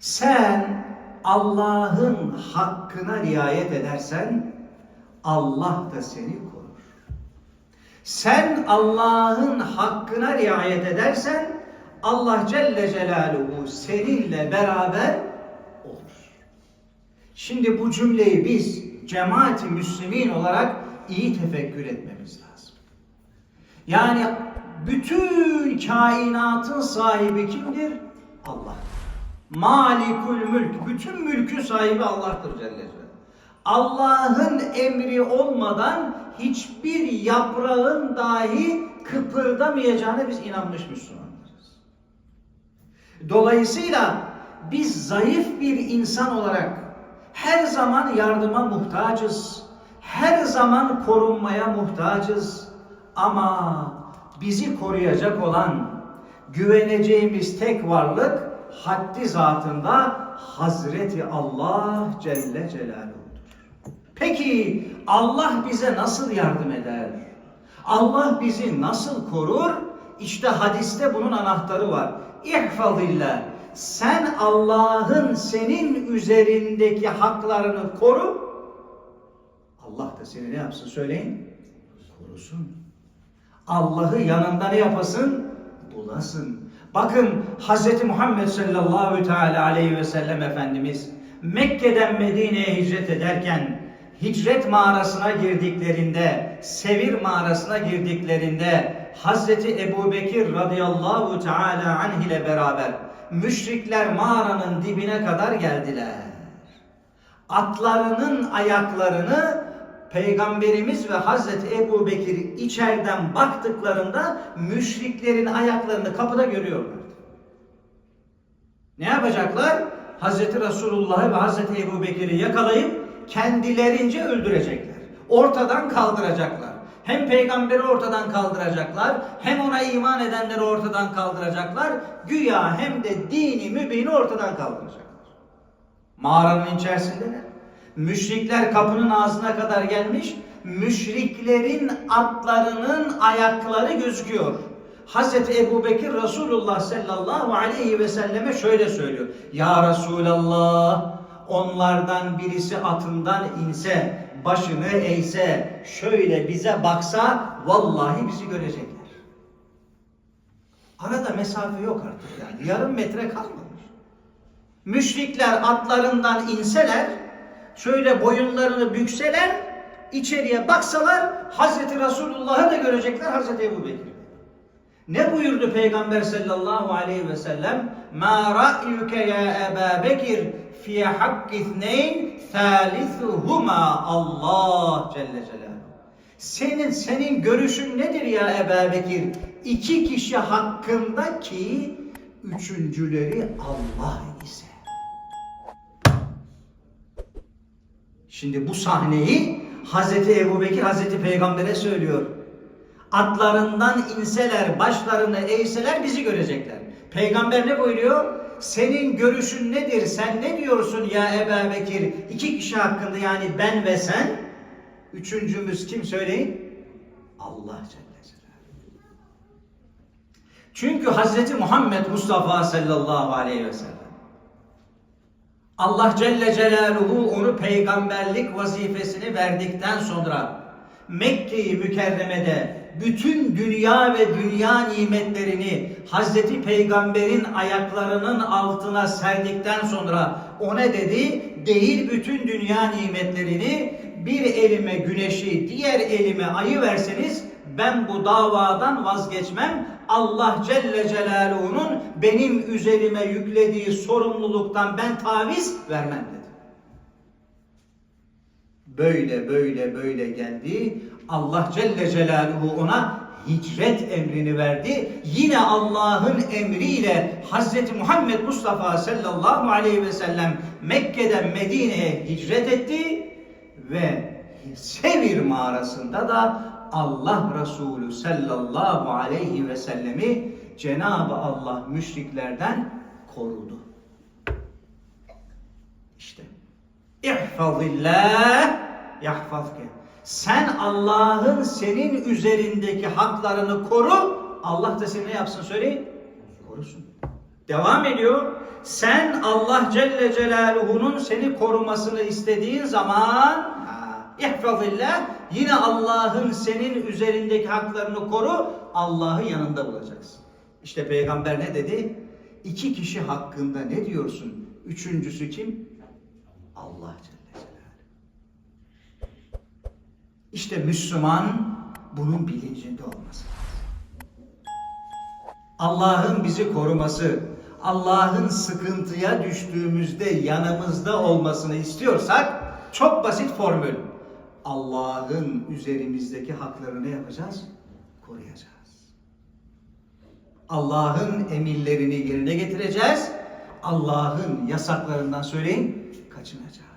Sen Allah'ın hakkına riayet edersen Allah da seni korur. Sen Allah'ın hakkına riayet edersen Allah Celle Celaluhu seninle beraber olur. Şimdi bu cümleyi biz cemaati müslimin olarak iyi tefekkür etmemiz lazım. Yani bütün kainatın sahibi kimdir? Allah. Malikul mülk. Bütün mülkün sahibi Allah'tır Celle. Allah'ın emri olmadan hiçbir yaprağın dahi kıpırdamayacağına biz inanmış Müslümanlarız. Dolayısıyla biz zayıf bir insan olarak her zaman yardıma muhtacız. Her zaman korunmaya muhtacız. Ama bizi koruyacak olan güveneceğimiz tek varlık haddi zatında Hazreti Allah Celle Celaluhu'dur. Peki Allah bize nasıl yardım eder? Allah bizi nasıl korur? İşte hadiste bunun anahtarı var. İhfazillah. Sen Allah'ın senin üzerindeki haklarını koru. Allah da seni ne yapsın söyleyin? Korusun. Allah'ı yanında ne yapasın? Bulasın. Bakın Hz. Muhammed sallallahu teala aleyhi ve sellem Efendimiz Mekke'den Medine'ye hicret ederken hicret mağarasına girdiklerinde, Sevir mağarasına girdiklerinde Hazreti Ebu Bekir radıyallahu teala anh ile beraber müşrikler mağaranın dibine kadar geldiler. Atlarının ayaklarını Peygamberimiz ve Hazreti Ebu Bekir içeriden baktıklarında müşriklerin ayaklarını kapıda görüyorlardı. Ne yapacaklar? Hazreti Resulullah'ı ve Hazreti Ebu Bekir'i yakalayıp kendilerince öldürecekler. Ortadan kaldıracaklar. Hem peygamberi ortadan kaldıracaklar, hem ona iman edenleri ortadan kaldıracaklar. Güya hem de dini mübini ortadan kaldıracaklar. Mağaranın içerisindeler. Müşrikler kapının ağzına kadar gelmiş. Müşriklerin atlarının ayakları gözüküyor. Hazreti Ebu Bekir Resulullah sallallahu aleyhi ve selleme şöyle söylüyor. Ya Resulallah onlardan birisi atından inse, başını eğse, şöyle bize baksa vallahi bizi görecekler. Arada mesafe yok artık yani. Yarım metre kalmamış. Müşrikler atlarından inseler, şöyle boyunlarını bükseler, içeriye baksalar Hazreti Resulullah'ı da görecekler Hazreti Ebu Bekir. Ne buyurdu Peygamber sallallahu aleyhi ve sellem? Ma ra'yuke ya Ebu Bekir fi hakki ithneyn thalithuhuma Allah Celle Celaluhu. Senin senin görüşün nedir ya Ebu Bekir? İki kişi hakkında ki üçüncüleri Allah ise. Şimdi bu sahneyi Hazreti Ebu Bekir Hazreti Peygamber'e söylüyor. Atlarından inseler, başlarını eğseler bizi görecekler. Peygamber ne buyuruyor? Senin görüşün nedir? Sen ne diyorsun ya Ebu Bekir? İki kişi hakkında yani ben ve sen. Üçüncümüz kim söyleyin? Allah Celle Celaluhu. Çünkü Hazreti Muhammed Mustafa sallallahu aleyhi ve sellem Allah Celle Celaluhu onu peygamberlik vazifesini verdikten sonra Mekke-i Mükerreme'de bütün dünya ve dünya nimetlerini Hazreti Peygamber'in ayaklarının altına serdikten sonra o ne dedi? Değil bütün dünya nimetlerini bir elime güneşi, diğer elime ayı verseniz ben bu davadan vazgeçmem. Allah Celle Celaluhu'nun benim üzerime yüklediği sorumluluktan ben taviz vermem dedi. Böyle böyle böyle geldi. Allah Celle Celaluhu ona hicret emrini verdi. Yine Allah'ın emriyle Hazreti Muhammed Mustafa sallallahu aleyhi ve sellem Mekke'den Medine'ye hicret etti ve Sevir mağarasında da Allah Resulü sallallahu aleyhi ve sellemi Cenab-ı Allah müşriklerden korudu. İşte İhfazillah yahfazke. Sen Allah'ın senin üzerindeki haklarını koru. Allah da seni ne yapsın söyleyin? Korusun. Devam ediyor. Sen Allah Celle Celaluhu'nun seni korumasını istediğin zaman ihfazillah yine Allah'ın senin üzerindeki haklarını koru. Allah'ı yanında bulacaksın. İşte peygamber ne dedi? İki kişi hakkında ne diyorsun? Üçüncüsü kim? Allah Celle Celaluhu. İşte Müslüman bunun bilincinde olması. Allah'ın bizi koruması, Allah'ın sıkıntıya düştüğümüzde yanımızda olmasını istiyorsak çok basit formül. Allah'ın üzerimizdeki haklarını ne yapacağız? Koruyacağız. Allah'ın emirlerini yerine getireceğiz. Allah'ın yasaklarından söyleyin kaçınacağız.